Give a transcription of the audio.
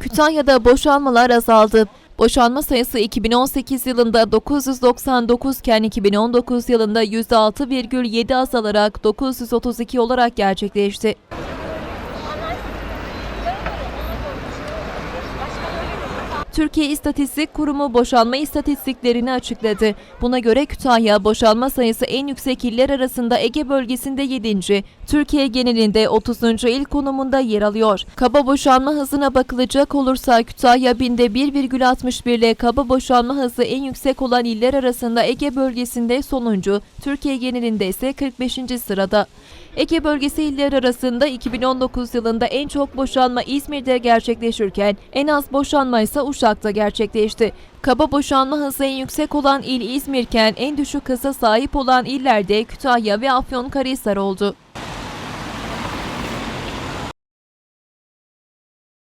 Kütahya'da boşanmalar azaldı. Boşanma sayısı 2018 yılında 999 iken 2019 yılında %6,7 azalarak 932 olarak gerçekleşti. Türkiye İstatistik Kurumu boşanma istatistiklerini açıkladı. Buna göre Kütahya boşanma sayısı en yüksek iller arasında Ege bölgesinde 7. Türkiye genelinde 30. il konumunda yer alıyor. Kaba boşanma hızına bakılacak olursa Kütahya binde 1,61 ile kaba boşanma hızı en yüksek olan iller arasında Ege bölgesinde sonuncu, Türkiye genelinde ise 45. sırada. Ege bölgesi iller arasında 2019 yılında en çok boşanma İzmir'de gerçekleşirken en az boşanma ise Uşak'ta gerçekleşti. Kaba boşanma hızı en yüksek olan il İzmir'ken en düşük hıza sahip olan illerde Kütahya ve Afyonkarahisar oldu.